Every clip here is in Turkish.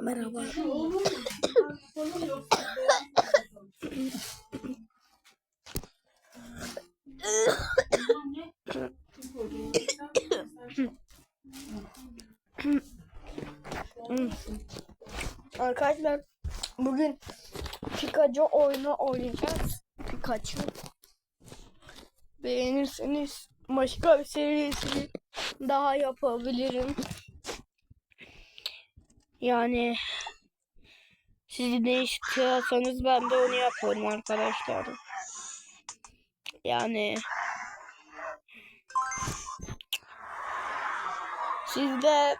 Merhaba. Arkadaşlar bugün Pikachu oyunu oynayacağız. Pikachu. Beğenirseniz başka bir serisini daha yapabilirim. Yani siz ne istiyorsanız ben de onu yaparım arkadaşlar. Yani sizde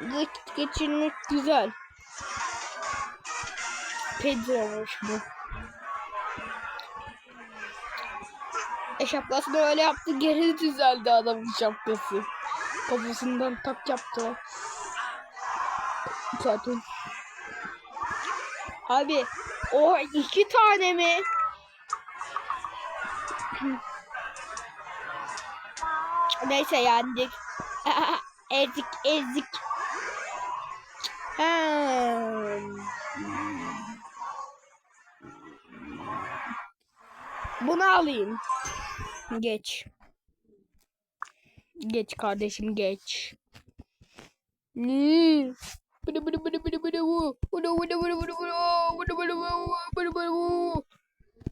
vakit geçirmek güzel. Pedro'muş bu. E şapkasını öyle yaptı geri düzeldi adamın şapkası. Kafasından tak yaptı. Zaten. Abi o iki tane mi? Neyse yendik. ezik ezik. Hmm. Bunu alayım. Geç. Geç kardeşim geç. Hmm.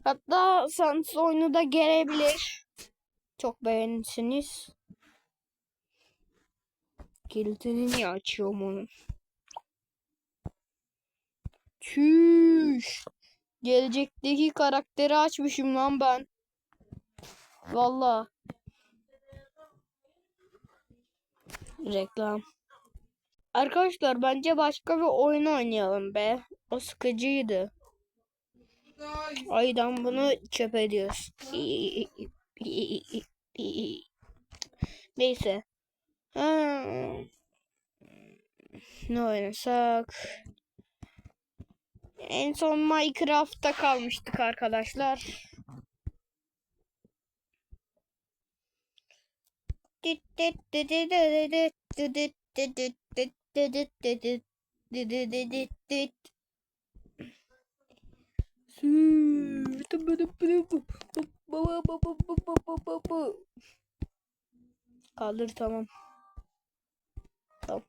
Hatta Sans oyunu da gelebilir. Çok beğenirsiniz. Kilitini niye açıyorum onu? Çüş. Gelecekteki karakteri açmışım lan ben. Valla. Reklam. Arkadaşlar bence başka bir oyun oynayalım be. O sıkıcıydı. Aydan bunu çöp ediyoruz. Neyse. Ha. Ne oynasak? En son Minecraft'ta kalmıştık arkadaşlar. Kaldır tamam. Tamam.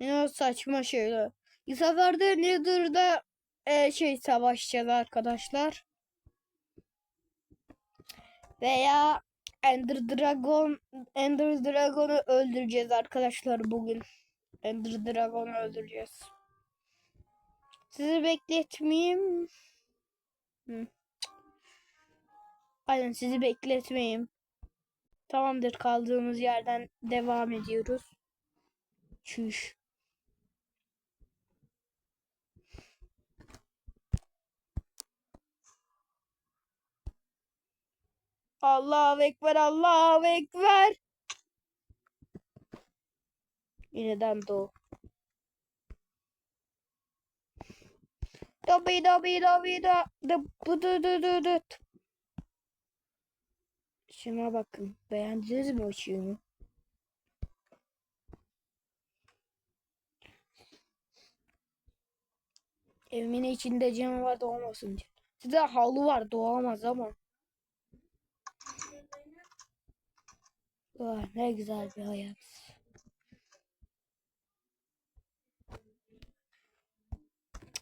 Ne saçma şeyler. Bu sefer de Nether'da e, şey savaşacağız arkadaşlar. Veya Ender Dragon Ender Dragon'u öldüreceğiz arkadaşlar bugün. Ender Dragon'u öldüreceğiz. Sizi bekletmeyeyim. Hı. Aynen sizi bekletmeyeyim. Tamamdır kaldığımız yerden devam ediyoruz. Çüş. Allahu Ekber, Allahu Ekber. Yeniden doğu. Dobi dobi dobi da bu du du du du. Şuna bakın. Beğendiniz mi ışığını? Evimin içinde canavar doğmasın diye. Size halı var doğamaz ama. Vay, ne güzel bir hayat.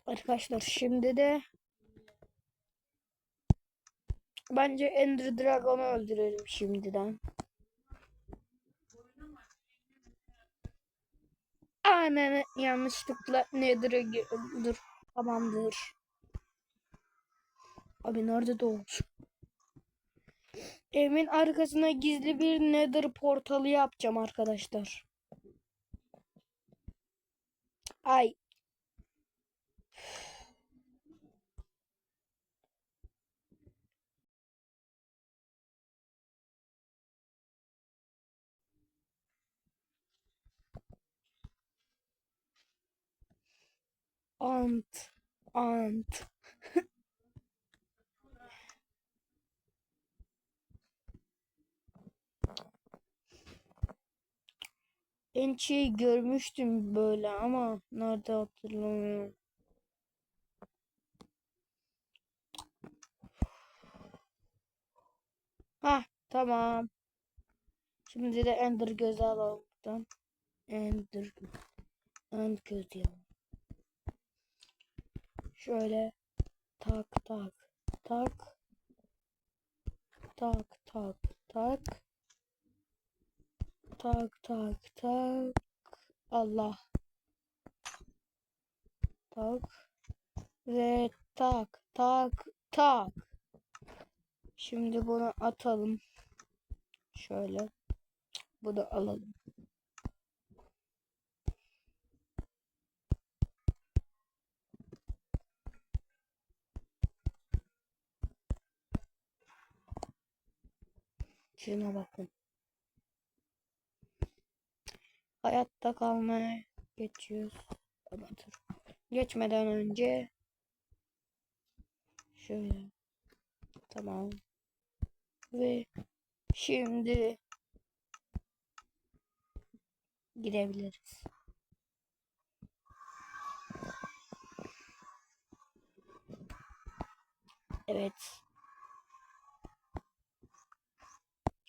Arkadaşlar şimdi de bence Ender Dragon'u öldürelim şimdiden. Aynen yanlışlıkla Nether'a girdim. Tamamdır. Abi nerede doğmuş? Evimin arkasına gizli bir Nether portalı yapacağım arkadaşlar. Ay. Ant. Ant. Enchi'yi görmüştüm böyle ama nerede hatırlamıyorum. Ha tamam. Şimdi de Ender gözü alalım. Ender Ender gözü alalım. Şöyle tak tak tak tak tak tak tak tak tak. Allah. Tak. Ve tak tak tak. Şimdi bunu atalım. Şöyle. Bunu alalım. Şuna bakın hayatta kalmaya geçiyoruz dur geçmeden önce şöyle tamam ve şimdi gidebiliriz. Evet.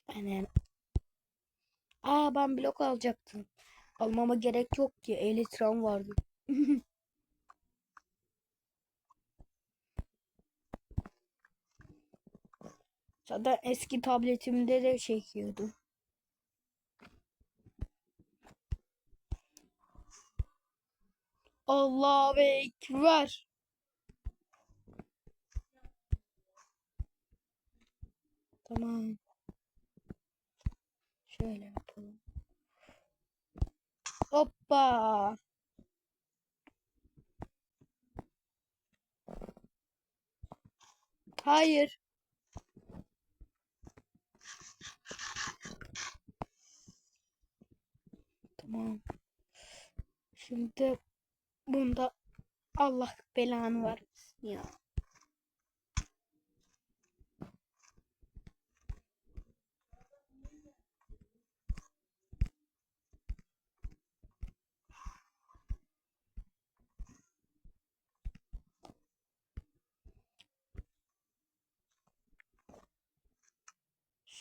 Aynen. Aa ben blok alacaktım. Almama gerek yok ki. Elitram vardı. Zaten eski tabletimde de çekiyordu. Allahu Ekber. Tamam. Şöyle yapalım. Hoppa. Hayır. Tamam. Şimdi bunda Allah belanı vermesin ya.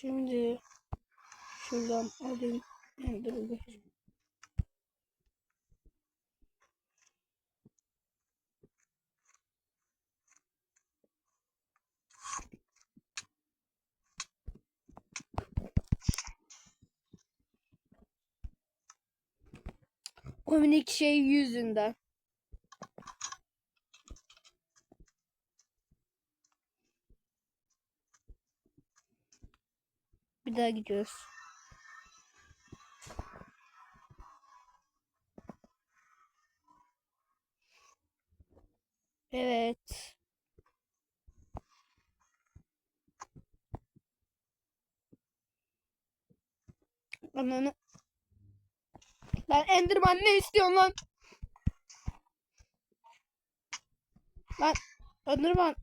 Şimdi şuradan alayım. Dur minik şey yüzünden. Bir daha gidiyoruz. Evet. Ananı. Lan Enderman ne istiyorsun lan? Lan Enderman.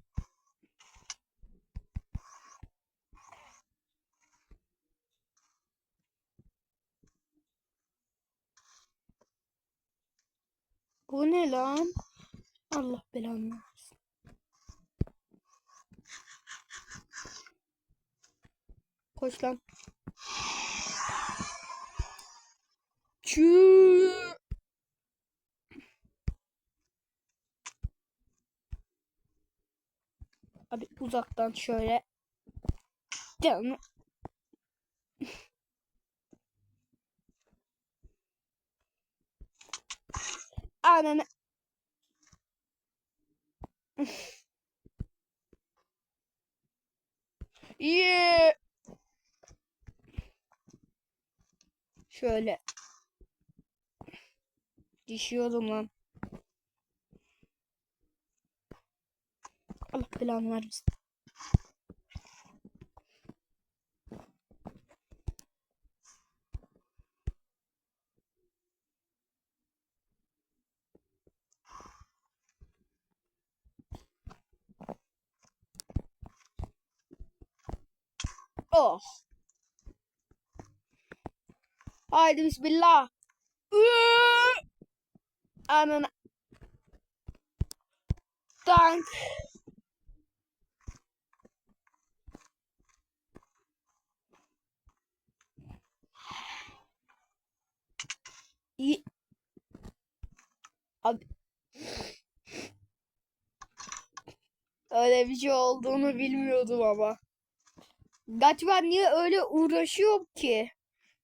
Bu ne lan? Allah belanı versin. Koş lan. Çüü. Abi uzaktan şöyle. Canım. Ananı. Yeah. Şöyle. Düşüyordum lan. Allah belanı vermesin. Oh. Haydi bismillah. Iıı! Anana. Tank. İyi. Abi. Öyle bir şey olduğunu bilmiyordum ama. Galiba niye öyle uğraşıyorum ki?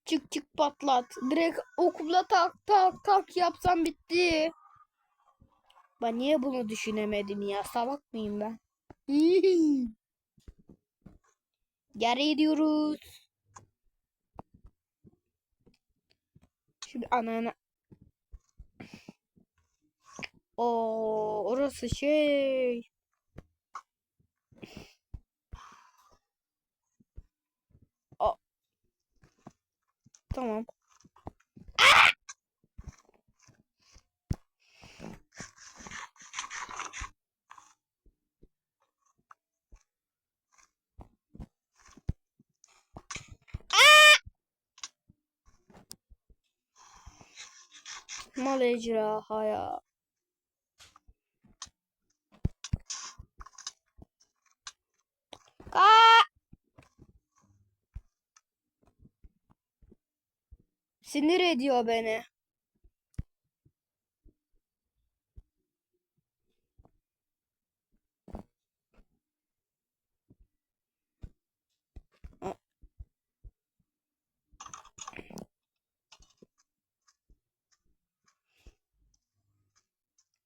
Çık çık patlat. Direkt okula tak tak tak yapsam bitti. Ben niye bunu düşünemedim ya? Salak mıyım ben? Geri gidiyoruz. Şimdi anana. Oo, orası şey. Tamam. Mal ejderha ya. Aa! Sinir ediyor beni.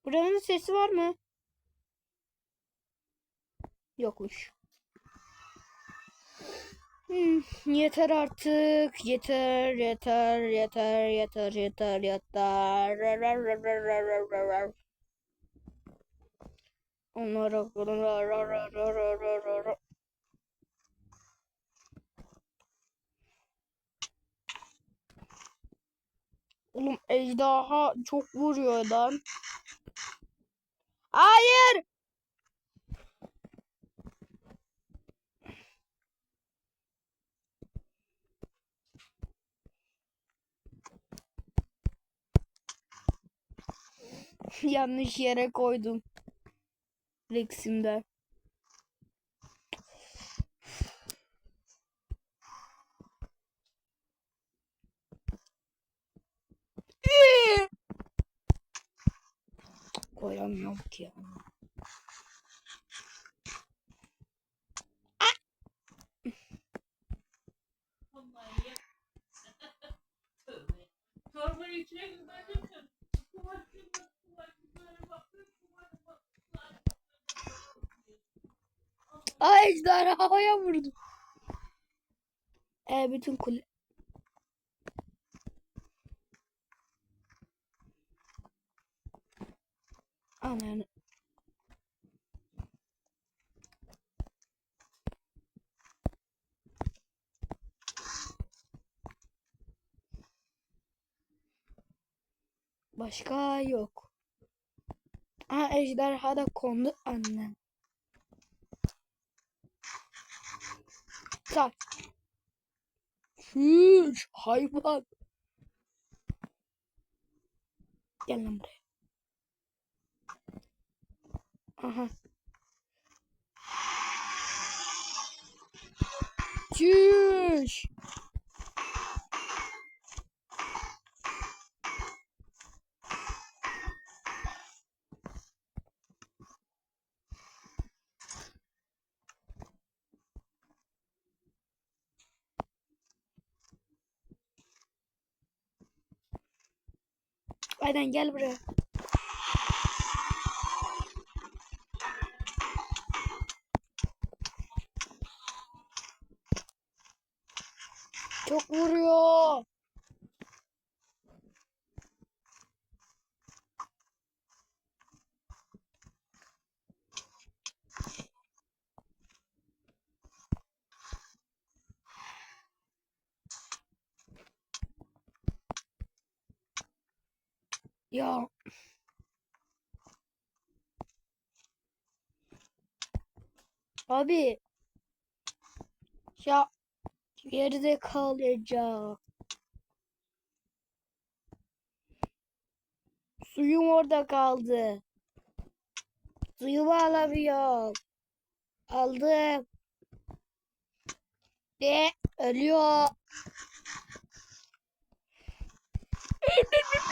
Buranın sesi var mı? Yokmuş. Hmm, yeter artık. Yeter, yeter, yeter, yeter, yeter, yeter. Onlara. Oğlum ejderha çok vuruyor lan. Hayır. Yanlış yere koydum. Rex'imde. Koyamıyorum ki. Çorbanın Ejderha havaya vurdu. E bütün kule. Aman. Başka yok. Aa ejderha da kondu annem. Sar. Şuş hayvan. Gel lan buraya. Aha. Şuş. Aynen gel buraya. Çok vuruyor. Ya. Abi. Ya geride kalacak. Suyum orada kaldı. Suyumu alamıyorum. Aldım. De ölüyor.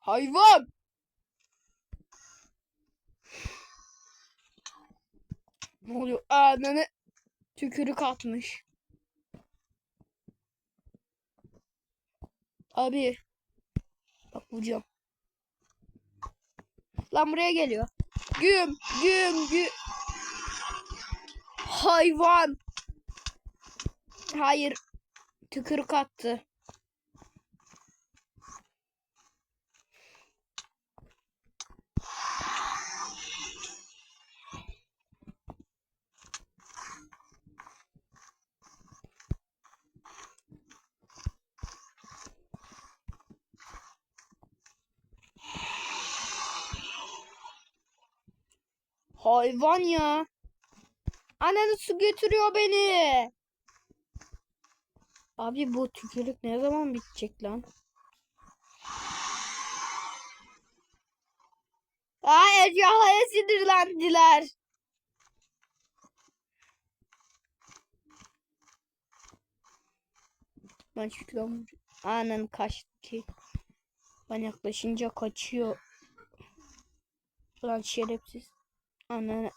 Hayvan. Ne oluyor? Ananı tükürük atmış. Abi. Bak vuracağım. Lan buraya geliyor. Güm güm güm. Hayvan. Hayır. Tükürük attı. Hayvan ya. Ananı su götürüyor beni. Abi bu tükürük ne zaman bitecek lan? Aa ejderhaya sinirlendiler. Ben çıkıyorum. Anan kaçtı. Ben yaklaşınca kaçıyor. Lan şerefsiz. Anan.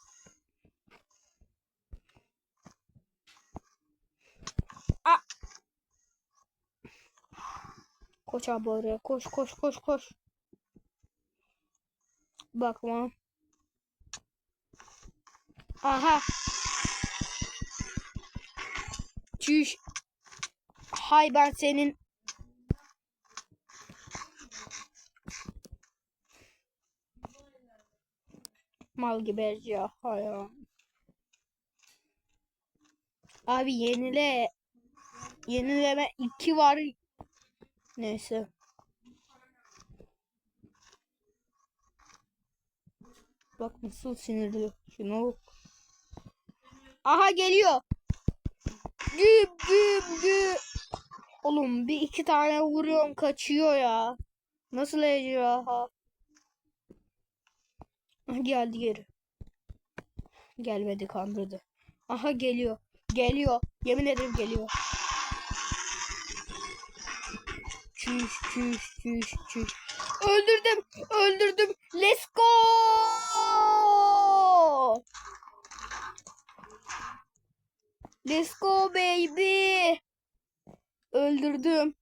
Koş abi oraya. Koş koş koş koş. Bakma. Aha. Çüş. Hay ben senin. Mal gibi ya. Hay ya. Abi yenile. Yenileme 2 var. Neyse. Bak nasıl sinirli. Şuna bak. Aha geliyor. Güm güm güm. Oğlum bir iki tane vuruyorum kaçıyor ya. Nasıl ejderha? Aha, Geldi geri. Gelmedi kandırdı. Aha geliyor. Geliyor. Yemin ederim geliyor. Çüş çüş çüş çüş. Öldürdüm. Öldürdüm. Let's go. Let's go baby. Öldürdüm.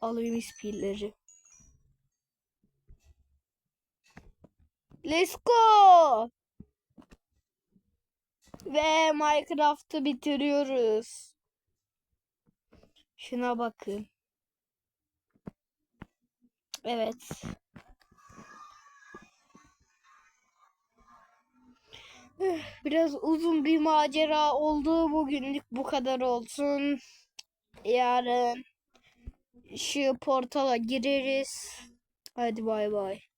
Alayım ispilleri. Let's go. Ve Minecraft'ı bitiriyoruz. Şuna bakın. Evet. Biraz uzun bir macera oldu. Bugünlük bu kadar olsun. Yarın şu portala gireriz. Hadi bay bay.